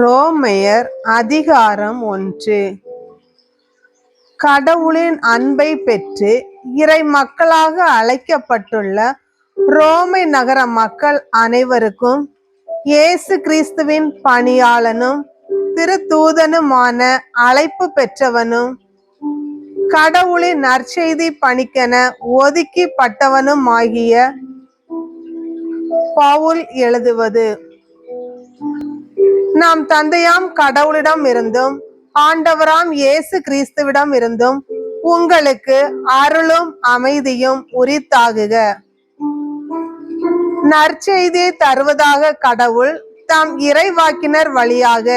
ரோமையர் அதிகாரம் ஒன்று. கடவுளின் அன்பை பெற்று இறை மக்களாக அழைக்கப்பட்டுள்ள ரோமை நகர மக்கள் அனைவருக்கும் இயேசு கிறிஸ்துவின் பணியாளனும் திருத்தூதனுமான அழைப்பு பெற்றவனும் கடவுளின் நற்செய்தி பணிக்கென ஒதுக்கிப்பட்டவனுமாகிய பவுல் எழுதுவது. நாம் தந்தையாம் கடவுளிடம் இருந்தும் ஆண்டவராம் இயேசு கிறிஸ்துவிடம் இருந்தும் உங்களுக்கு அருளும் அமைதியும் உரித்தாகுக. நற்செய்தியை தருவதாக கடவுள் தாம் இறைவாக்கினர் வழியாக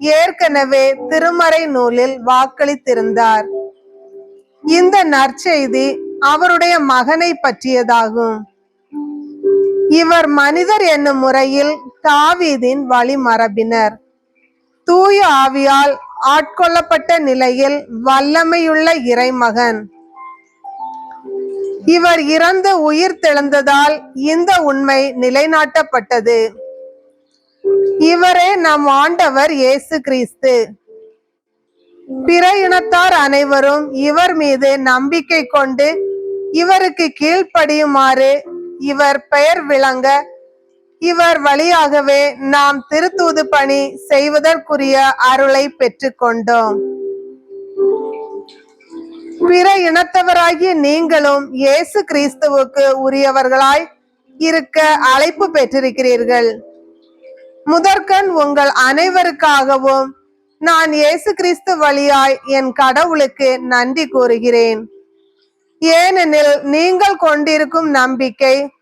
ஏற்கனவே திருமறை நூலில் வாக்களித்திருந்தார். இந்த நற்செய்தி அவருடைய மகனை பற்றியதாகும். இவர் மனிதர் என்னும் முறையில் தாவீதின் வழிமரபினர். தூய ஆவியால் ஆட்கொள்ளப்பட்ட நிலையில் வல்லமையுள்ள இறைமகன். இவர் இறந்து உயிர் தெழுந்ததால் இந்த உண்மை நிலைநாட்டப்பட்டது. இவரே நம் ஆண்டவர் இயேசு கிறிஸ்து. பிற இனத்தார் அனைவரும் இவர் மீது நம்பிக்கை கொண்டு இவருக்கு கீழ்ப்படியுமாறு இவர் பெயர் விளங்க. இவர் வழியாகவே நாம் திருத்தூது பணி செய்வதற்குரிய அருளை பெற்றுக்கொண்டோம் பிற இனத்தவராகிய நீங்களும் இயேசு கிறிஸ்துவுக்கு உரியவர்களாய் இருக்க அழைப்பு பெற்றிருக்கிறீர்கள். முதற்கண் உங்கள் அனைவருக்காகவும் நான் இயேசு கிறிஸ்து வழியாய் என் கடவுளுக்கு நன்றி கூறுகிறேன். ஏனெனில் நீங்கள் கொண்டிருக்கும் நம்பிக்கை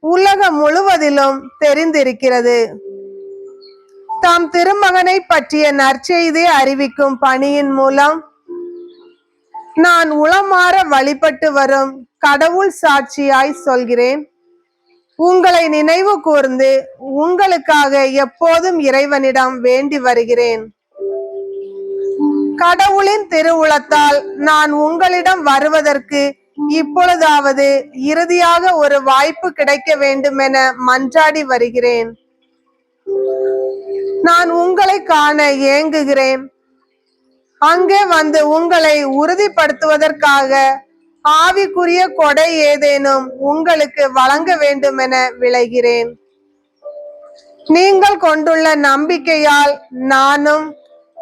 உலகம் முழுவதிலும் தெரிந்திருக்கிறது. தாம் திருமகனை பற்றிய நற்செய்தி அறிவிக்கும் பணியின் மூலம் நான் உளமாற வழிபட்டு வரும் கடவுள் சாட்சியாய் சொல்கிறேன். உங்களை நினைவு கூர்ந்து உங்களுக்காக எப்போதும் இறைவனிடம் வேண்டி வருகிறேன். கடவுளின் திருவுளத்தால் நான் உங்களிடம் வருவதற்கு இப்பொழுதாவது இறுதியாக ஒரு வாய்ப்பு கிடைக்க வேண்டும் என மன்றாடி வருகிறேன். நான் உங்களை காண ஏங்குகிறேன். அங்கே வந்து உங்களை உறுதிப்படுத்துவதற்காக ஆவிக்குரிய கொடை ஏதேனும் உங்களுக்கு வழங்க வேண்டும் என விளைகிறேன். நீங்கள் கொண்டுள்ள நம்பிக்கையால் நானும்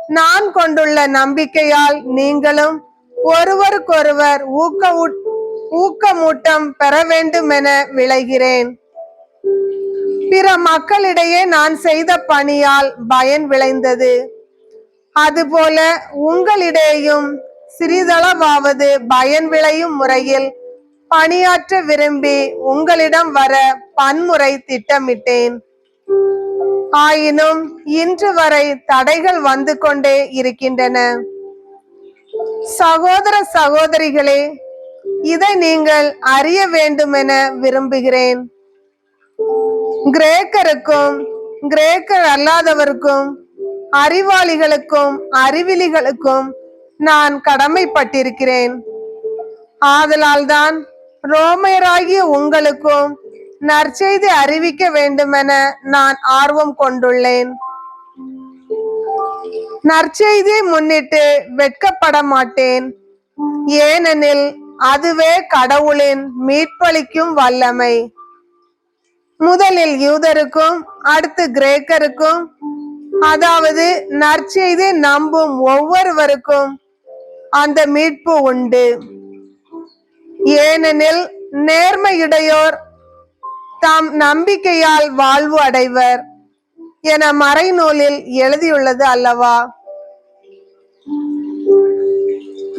நான் கொண்டுள்ள நம்பிக்கையால் நீங்களும் ஒருவருக்கொருவர் ஊக்க ஊக்கமூட்டம் பெற வேண்டும் என விளைகிறேன். பிற மக்களிடையே நான் செய்த பணியால் பயன் விளைந்தது. அதுபோல உங்களிடையும் சிறிதளவாவது பயன் விளையும் முறையில் பணியாற்ற விரும்பி உங்களிடம் வர பன்முறை திட்டமிட்டேன். ஆயினும் இன்று வரை தடைகள் வந்து கொண்டே இருக்கின்றன. சகோதர சகோதரிகளே இதை நீங்கள் அறிய வேண்டும் என விரும்புகிறேன். கிரேக்கருக்கும் கிரேக்கர் அல்லாதவருக்கும் அறிவாளிகளுக்கும் அறிவிலிகளுக்கும் நான் கடமைப்பட்டிருக்கிறேன். ஆதலால் தான் ரோமையராகிய உங்களுக்கும் நற்செய்தி அறிவிக்க வேண்டுமென நான் ஆர்வம் கொண்டுள்ளேன். நற்செய்தியை முன்னிட்டு வெட்கப்பட மாட்டேன். ஏனெனில் அதுவே கடவுளின் மீட்பளிக்கும் வல்லமை. முதலில் யூதருக்கும் அடுத்து கிரேக்கருக்கும் அதாவது நற்செய்தி நம்பும் ஒவ்வொருவருக்கும் அந்த மீட்பு உண்டு. ஏனெனில் நேர்மையுடையோர் தாம் நம்பிக்கையால் வாழ்வு அடைவர் என மறைநூலில் எழுதியுள்ளது அல்லவா?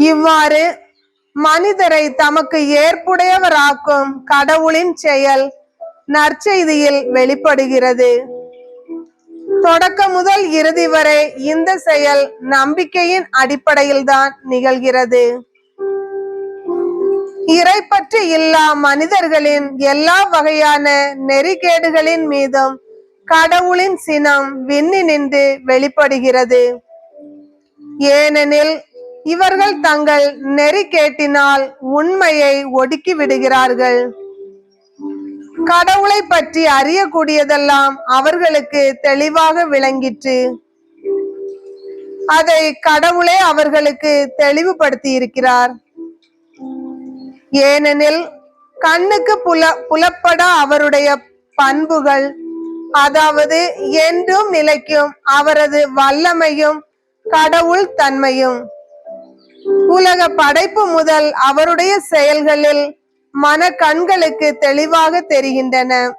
இவ்வாறு மனிதரை தமக்கு ஏற்புடையவராக்கும் கடவுளின் செயல் நற்செய்தியில் வெளிப்படுகிறது. தொடக்க முதல் இறுதி வரை இந்த செயல் நம்பிக்கையின் அடிப்படையில் தான் நிகழ்கிறது. இறை பற்றி இல்லா மனிதர்களின் எல்லா வகையான நெறிகேடுகளின் மீதும் கடவுளின் சினம் விண்ணி நின்று வெளிப்படுகிறது. ஏனெனில் இவர்கள் தங்கள் நெறி கேட்டினால் உண்மையை ஒடுக்கி விடுகிறார்கள். கடவுளை பற்றி அறியக்கூடியதெல்லாம் அவர்களுக்கு தெளிவாக விளங்கிற்று. அதை கடவுளே அவர்களுக்கு தெளிவுபடுத்தி இருக்கிறார் ஏனெனில் கண்ணுக்கு புல புலப்பட அவருடைய பண்புகள். அதாவது என்றும் நிலைக்கும் அவரது வல்லமையும் கடவுள் தன்மையும். உலக படைப்பு முதல் அவருடைய செயல்களில் மன கண்களுக்கு தெளிவாக தெரிகின்றன.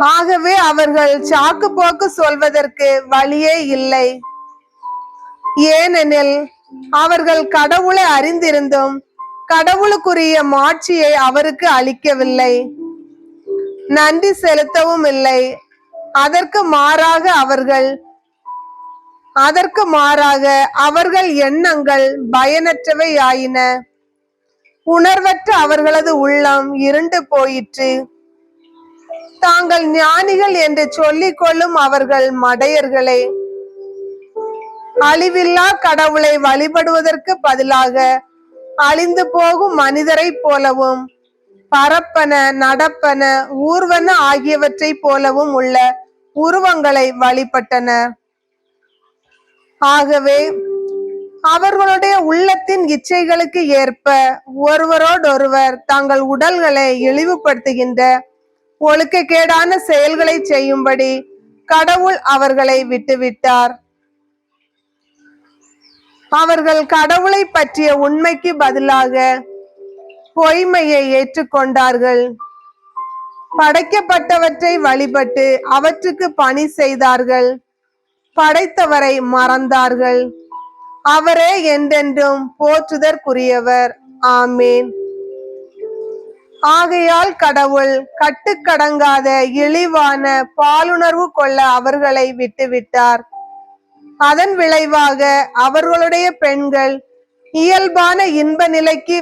ஆகவே அவர்கள் சாக்கு போக்கு சொல்வதற்கு வழியே இல்லை. ஏனெனில் அவர்கள் கடவுளை அறிந்திருந்தும் கடவுளுக்குரிய மாட்சியை அவருக்கு அளிக்கவில்லை. நன்றி செலுத்தவும் இல்லை. அதற்கு மாறாக அவர்கள் அதற்கு மாறாக அவர்கள் எண்ணங்கள் பயனற்றவை ஆயின உணர்வற்ற அவர்களது உள்ளம் இருண்டு போயிற்று. தாங்கள் ஞானிகள் என்று சொல்லிக் கொள்ளும் அவர்கள் மடையர்களே அழிவில்லா கடவுளை வழிபடுவதற்கு பதிலாக அழிந்து போகும் மனிதரை போலவும் பரப்பன நடப்பன ஊர்வன ஆகியவற்றைப் போலவும் உள்ள உருவங்களை வழிபட்டனர் ஆகவே அவர்களுடைய உள்ளத்தின் இச்சைகளுக்கு ஏற்ப ஒருவரோடொருவர் தங்கள் உடல்களை இழிவுபடுத்துகின்ற ஒழுக்கக்கேடான செயல்களை செய்யும்படி கடவுள் அவர்களை விட்டுவிட்டார். அவர்கள் கடவுளை பற்றிய உண்மைக்கு பதிலாக பொய்மையை ஏற்றுக்கொண்டார்கள். படைக்கப்பட்டவற்றை வழிபட்டு அவற்றுக்கு பணி செய்தார்கள். படைத்தவரை மறந்தார்கள். அவரே என்றென்றும் போற்றுதற்குரியவர். ஆமேன். ஆகையால் கடவுள் கட்டுக்கடங்காத இழிவான பாலுணர்வு கொள்ள அவர்களை விட்டுவிட்டார். அதன் விளைவாக அவர்களுடைய பெண்கள் இயல்பான இன்ப நிலைக்கு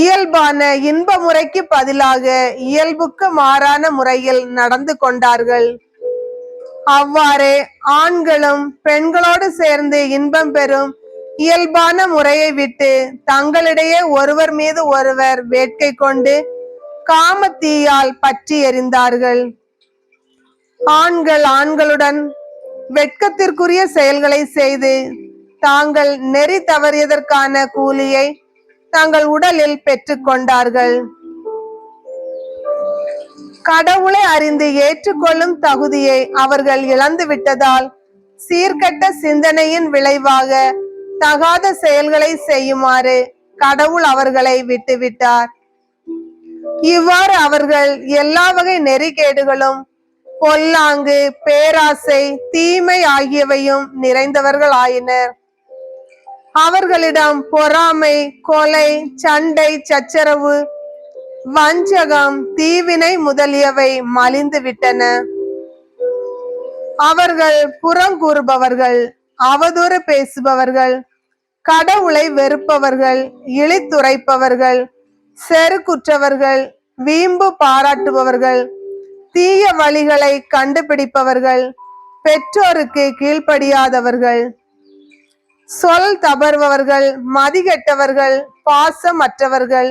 இயல்பான இன்ப முறைக்கு பதிலாக இயல்புக்கு மாறான முறையில் நடந்து கொண்டார்கள். அவ்வாறே ஆண்களும் பெண்களோடு சேர்ந்து இன்பம் பெறும் இயல்பான முறையை விட்டு தங்களிடையே ஒருவர் மீது ஒருவர் வேட்கை கொண்டு காமத்தீயால் பற்றி எறிந்தார்கள். ஆண்கள் ஆண்களுடன் வெட்கத்திற்குரிய செயல்களை செய்து தாங்கள் நெறி தவறியதற்கான கூலியை தங்கள் உடலில் பெற்றுக்கொண்டார்கள் கடவுளை அறிந்து ஏற்றுக்கொள்ளும் தகுதியை அவர்கள் இழந்து விட்டதால் சீர்கெட்ட சிந்தனையின் விளைவாக தகாத செயல்களை செய்யுமாறு கடவுள் அவர்களை விட்டுவிட்டார். இவ்வாறு அவர்கள் எல்லா வகை நெறிகேடுகளும் பொல்லாங்கு பேராசை தீமை ஆகியவையும் நிறைந்தவர்கள் ஆயினர் அவர்களிடம் பொறாமை கொலை சண்டை சச்சரவு வஞ்சகம் தீவினை முதலியவை மலிந்து விட்டன அவர்கள் புறங்கூறுபவர்கள் அவதூறு பேசுபவர்கள் கடவுளை வெறுப்பவர்கள் இழித்துரைப்பவர்கள் செருக்குற்றவர்கள் வீம்பு பாராட்டுபவர்கள் தீய வழிகளை கண்டுபிடிப்பவர்கள் பெற்றோருக்கு கீழ்ப்படியாதவர்கள் சொல் தவறுபவர்கள் மதிகெட்டவர்கள் பாசமற்றவர்கள்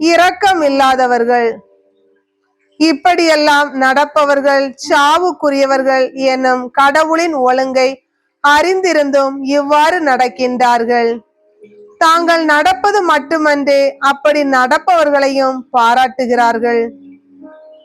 இரக்கம் இல்லாதவர்கள் இப்படியெல்லாம் நடப்பவர்கள் சாவுக்குரியவர்கள் எனும் கடவுளின் ஒழுங்கை அறிந்திருந்தும் இவ்வாறு நடக்கின்றார்கள். தாங்கள் நடப்பது மட்டுமன்றே அப்படி நடப்பவர்களையும் பாராட்டுகிறார்கள்.